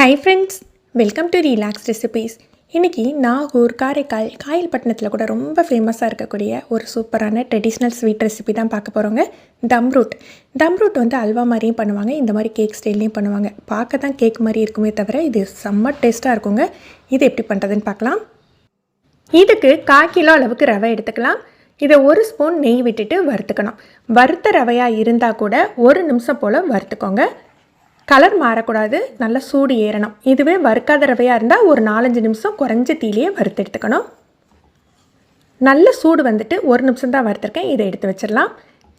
Hi friends welcome to relax recipes இன்றைக்கி நாகூர் காரைக்கால் காயல்பட்டினத்தில் கூட ரொம்ப ஃபேமஸாக இருக்கக்கூடிய ஒரு சூப்பரான ட்ரெடிஷ்னல் ஸ்வீட் ரெசிபி தான் பார்க்க போகிறோங்க தம்ரூட் தம்ரூட் வந்து அல்வா மாதிரியும் பண்ணுவாங்க இந்த மாதிரி கேக் ஸ்டைல்லையும் பண்ணுவாங்க. பார்க்க தான் கேக் மாதிரி இருக்குமே தவிர இது செம்ம டேஸ்ட்டாக இருக்குங்க. இது எப்படி பண்ணுறதுன்னு பார்க்கலாம். இதுக்கு கால் கிலோ அளவுக்கு ரவை எடுத்துக்கலாம். இதை ஒரு ஸ்பூன் நெய் விட்டுட்டு வறுத்துக்கணும். வறுத்த ரவையாக இருந்தால் கூட ஒரு நிமிஷம் போல் வறுத்துக்கோங்க. கலர் மாறக்கூடாது நல்லா சூடு ஏறணும். இதுவே வறுக்காத ரவையாக இருந்தால் ஒரு நாலஞ்சு நிமிஷம் குறைஞ்ச தீலையே வறுத்து எடுத்துக்கணும். நல்ல சூடு வந்துட்டு ஒரு நிமிஷம் தான் வறுத்துருக்கேன். இதை எடுத்து வச்சிடலாம்.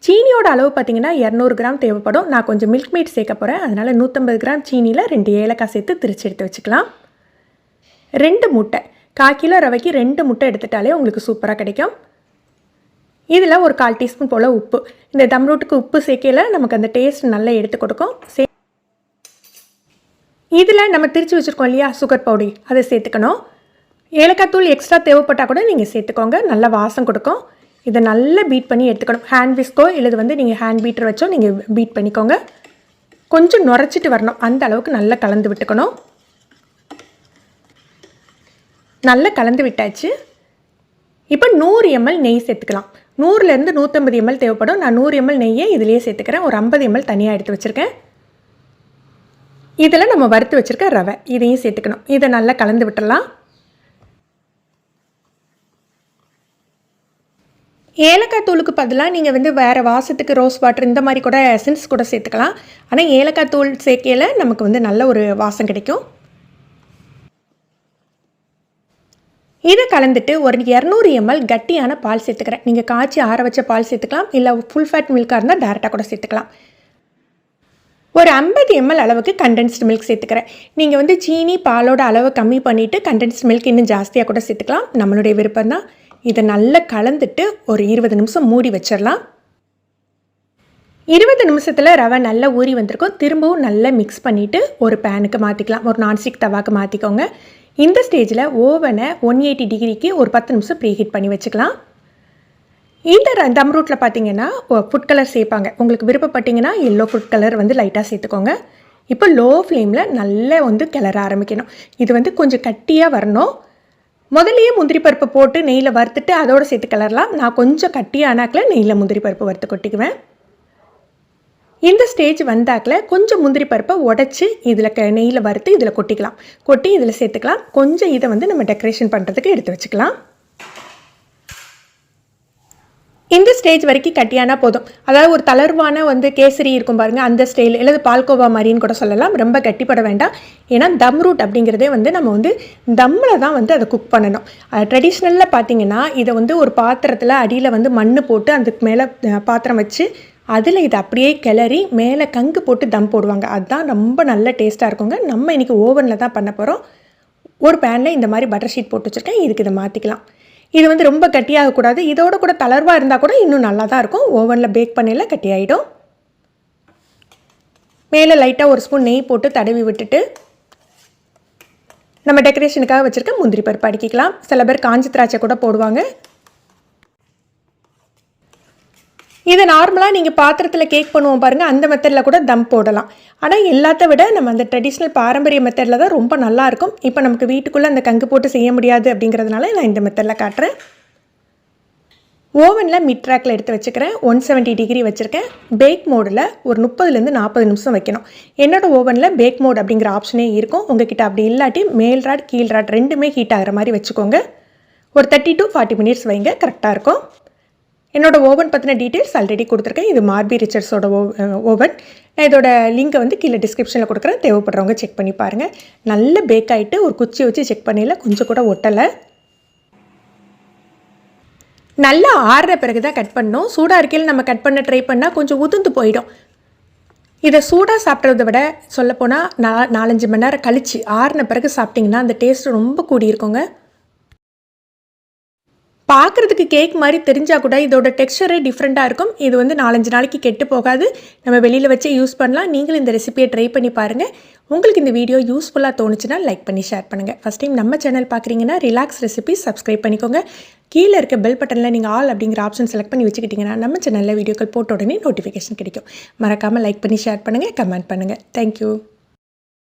சீனியோட அளவு பார்த்திங்கன்னா இரநூறு கிராம் தேவைப்படும். நான் கொஞ்சம் மில்க் மீட் சேர்க்க போகிறேன் அதனால் நூற்றம்பது கிராம் சீனியில் ரெண்டு ஏலக்காய் சேர்த்து திரிச்சு எடுத்து வச்சுக்கலாம். ரெண்டு முட்டை. கால் கிலோ ரவைக்கு ரெண்டு முட்டை எடுத்துட்டாலே உங்களுக்கு சூப்பராக கிடைக்கும். இதில் ஒரு கால் டீஸ்பூன் போல் உப்பு. இந்த தம் ரூட்டுக்கு உப்பு சேர்க்கையில் நமக்கு அந்த டேஸ்ட் நல்லா எடுத்து கொடுக்கும். சே இதில் நம்ம திரிச்சு வச்சுருக்கோம் இல்லையா? சுகர் பவுடி அதை சேர்த்துக்கணும். ஏலக்காய் தூள் எக்ஸ்ட்ரா தேவைப்பட்டால் கூட நீங்கள் சேர்த்துக்கோங்க. நல்ல வாசம் கொடுக்கும். இதை நல்லா பீட் பண்ணி எடுத்துக்கணும். ஹேண்ட் விஸ்கோ இல்லை வந்து நீங்கள் ஹேண்ட் பீட்டர் வச்சோ நீங்கள் பீட் பண்ணிக்கோங்க. கொஞ்சம் நுரைச்சிட்டு வரணும். அந்த அளவுக்கு நல்லா கலந்து விட்டுக்கணும். நல்லா கலந்து விட்டாச்சு. இப்போ நூறு எம்எல் நெய் சேர்த்துக்கலாம். நூறுலேருந்து நூற்றம்பது எம்எல் தேவைப்படும். நான் நூறு எம்எல் நெய்யை இதிலேயே சேர்த்துக்கிறேன். ஒரு ஐம்பது எம்எல் தனியாக எடுத்து வச்சுருக்கேன். இதில் நம்ம வறுத்து வச்சுருக்க ரவை இதையும் சேர்த்துக்கணும். இதை நல்லா கலந்து விட்டுடலாம். ஏலக்காய் தூளுக்கு பதிலாக நீங்கள் வந்து வேறு வாசத்துக்கு ரோஸ் வாட்டர் இந்த மாதிரி கூட எசன்ஸ் கூட சேர்த்துக்கலாம். ஆனால் ஏலக்காய் தூள் சேர்க்கையில் நமக்கு வந்து நல்ல ஒரு வாசம் கிடைக்கும். இதை கலந்துட்டு ஒரு இரநூறு எம்எல் கட்டியான பால் சேர்த்துக்கிறேன். நீங்கள் காய்ச்சி ஆற வச்ச பால் சேர்த்துக்கலாம். இல்லை ஃபுல் ஃபேட் மில்காக இருந்தால் டேரெக்டாக கூட சேர்த்துக்கலாம். ஒரு ஐம்பது எம்எல் அளவுக்கு கண்டென்ஸ்டு மில்க் சேர்த்துக்கிறேன். நீங்கள் வந்து சீனி பாலோட அளவை கம்மி பண்ணிவிட்டு கண்டென்ஸ்டு மில்க் இன்னும் ஜாஸ்தியாக கூட சேர்த்துக்கலாம். நம்மளுடைய விருப்பம் தான். இதை நல்லா கலந்துட்டு ஒரு இருபது நிமிஷம் மூடி வச்சிடலாம். இருபது நிமிஷத்தில் ரவை நல்லா ஊறி வந்திருக்கும். திரும்பவும் நல்லா மிக்ஸ் பண்ணிவிட்டு ஒரு பேனுக்கு மாற்றிக்கலாம் ஒரு நான்ஸ்டிக் தவாக்கு மாற்றிக்கோங்க இந்த ஸ்டேஜில் ஓவனை ஒன் எயிட்டி டிகிரிக்கு ஒரு பத்து நிமிஷம் ப்ரீஹீட் பண்ணி வச்சுக்கலாம். இந்த தம் ரூட்டில் பார்த்தீங்கன்னா ஃபுட் கலர் சேர்ப்பாங்க உங்களுக்கு விருப்பப்பட்டீங்கன்னா எல்லோ ஃபுட் கலர் வந்து லைட்டாக சேர்த்துக்கோங்க இப்போ லோ ஃப்ளேமில் நல்லா வந்து கிளற ஆரம்பிக்கணும். இது வந்து கொஞ்சம் கட்டியாக வரணும். முதலையே முந்திரி பருப்பு போட்டு நெய்யில் வறுத்துட்டு அதோடு சேர்த்து கிளறலாம். நான் கொஞ்சம் கட்டியானாக்கில் நெய்யில் முந்திரி பருப்பு வறுத்து கொட்டிக்குவேன். இந்த ஸ்டேஜ் வந்தாக்கில் கொஞ்சம் முந்திரி பருப்பை உடச்சி இதில் க நெய்யில் வறுத்து இதில் கொட்டிக்கலாம். கொட்டி இதில் சேர்த்துக்கலாம். கொஞ்சம் இதை வந்து நம்ம டெக்கரேஷன் பண்ணுறதுக்கு எடுத்து வச்சுக்கலாம். இந்த ஸ்டேஜ் வரைக்கும் கட்டியானா போதும். அதாவது ஒரு தளர்வான வந்து கேசரி இருக்கும் பாருங்கள் அந்த ஸ்டைல் இல்லை பால்கோவா மாதிரின்னு கூட சொல்லலாம். ரொம்ப கட்டிப்பட வேண்டாம். ஏன்னா தம் ரூட் அப்படிங்கிறதே வந்து நம்ம வந்து தம்மில் தான் வந்து அதை குக் பண்ணணும். ட்ரெடிஷ்னலில் பார்த்தீங்கன்னா இதை வந்து ஒரு பாத்திரத்தில் அடியில் வந்து மண் போட்டு அதுக்கு மேலே பாத்திரம் வச்சு அதில் இதை அப்படியே கிளறி மேலே கங்கு போட்டு தம் போடுவாங்க. அதுதான் ரொம்ப நல்ல டேஸ்ட்டாக இருக்குங்க. நம்ம இன்றைக்கி ஓவனில் தான் பண்ண போகிறோம் ஒரு பேனில் இந்த மாதிரி பட்டர் ஷீட் போட்டு வச்சுருக்கேன். இதுக்கு இதை மாற்றிக்கலாம் இது வந்து ரொம்ப கட்டியாகக்கூடாது. இதோட கூட தளர்வாக இருந்தால் கூட இன்னும் நல்லா தான் இருக்கும். ஓவனில் பேக் பண்ணல கட்டியாயிடும். மேலே லைட்டாக ஒரு ஸ்பூன் நெய் போட்டு தடவி விட்டுட்டு நம்ம டெக்கரேஷனுக்காக வச்சுருக்க முந்திரி பருப்பு அடிக்கிக்கலாம். சில பேர் காஞ்சி திராட்சை கூட போடுவாங்க. இதை நார்மலாக நீங்கள் பாத்திரத்தில் கேக் பண்ணுவோம் பாருங்கள் அந்த மெத்தடில் கூட தம் போடலாம். ஆனால் எல்லாத்த விட நம்ம அந்த ட்ரெடிஷ்னல் பாரம்பரிய மெத்தடில் தான் ரொம்ப நல்லாயிருக்கும் இப்போ நமக்கு வீட்டுக்குள்ளே அந்த கங்கு போட்டு செய்ய முடியாது அப்படிங்கிறதுனால நான் இந்த மெத்தடில் காட்டுறேன். ஓவனில் மிட் ட்ராக்கில் எடுத்து வச்சுக்கிறேன். ஒன் செவன்ட்டி டிகிரி வச்சுருக்கேன். பேக் மோடில் ஒரு முப்பதுலேருந்து நாற்பது நிமிஷம் வைக்கணும். என்னோடய ஓவனில் பேக் மோட் அப்படிங்கிற ஆப்ஷனே இருக்கும். உங்ககிட்ட அப்படி இல்லாட்டி மேல் ராட் கீழ் ராட் ரெண்டுமே ஹீட் ஆகிற மாதிரி வச்சுக்கோங்க. ஒரு தேர்ட்டி டு ஃபார்ட்டி மினிட்ஸ் வைங்க. கரெக்டாக இருக்கும். என்னோடய ஓவன் பற்றின டீட்டெயில்ஸ் ஆல்ரெடி கொடுத்துருக்கேன். இது மார்பி ரிச்சர்ஸோட ஓ ஓவன். நான் இதோட லிங்க்கை வந்து கீழே டிஸ்கிரிப்ஷனில் கொடுக்குறேன். தேவைப்படுறவங்க செக் பண்ணி பாருங்கள் நல்ல பேக் ஆகிட்டு ஒரு குச்சி வச்சு செக் பண்ணல கொஞ்சம் கூட ஒட்டலை. நல்லா ஆறுற பிறகு தான் கட் பண்ணோம் சூடாக இருக்கையில் நம்ம கட் பண்ண ட்ரை பண்ணால் கொஞ்சம் உதிர்ந்து போயிடும். இதை சூடாக சாப்பிட்றத விட சொல்லப்போனால் நா நாலஞ்சு மணி நேரம் கழித்து ஆறின பிறகு சாப்பிட்டிங்கன்னா அந்த டேஸ்ட் ரொம்ப கூடியிருக்கோங்க. பார்க்குறதுக்கு கேக் மாதிரி தெரிஞ்சால் கூட இதோட டெக்ஸ்டரே டிஃப்ரெண்ட்டாக இருக்கும். இது வந்து நாலஞ்சு நாளைக்கு கெட்டு போகாது. நம்ம வெளியில் வச்சு யூஸ் பண்ணலாம். நீங்களும் இந்த ரெசிபியை ட்ரை பண்ணி பாருங்கள் உங்களுக்கு இந்த வீடியோ யூஸ்ஃபுல்லாக தோணுச்சுன்னா லைக் பண்ணி ஷேர் பண்ணுங்கள் ஃபஸ்ட் டைம் நம்ம சேனல் பார்க்குறீங்கன்னா ரிலாக்ஸ் ரெசிபி சப்ஸ்கிரைப் பண்ணிக்கோங்க. கீழே இருக்க பெல் பட்டனில் நீங்கள் ஆல் அப்படிங்கிற ஆப்ஷன் செலக்ட் பண்ணி வச்சுக்கிட்டிங்கன்னா நம்ம சேனலில் வீடியோக்கள் போட்ட உடனே நோட்டிஃபிகேஷன் கிடைக்கும். மறக்காமல் லைக் பண்ணி ஷேர் பண்ணுங்கள் கமெண்ட் பண்ணுங்கள் தேங்க்யூ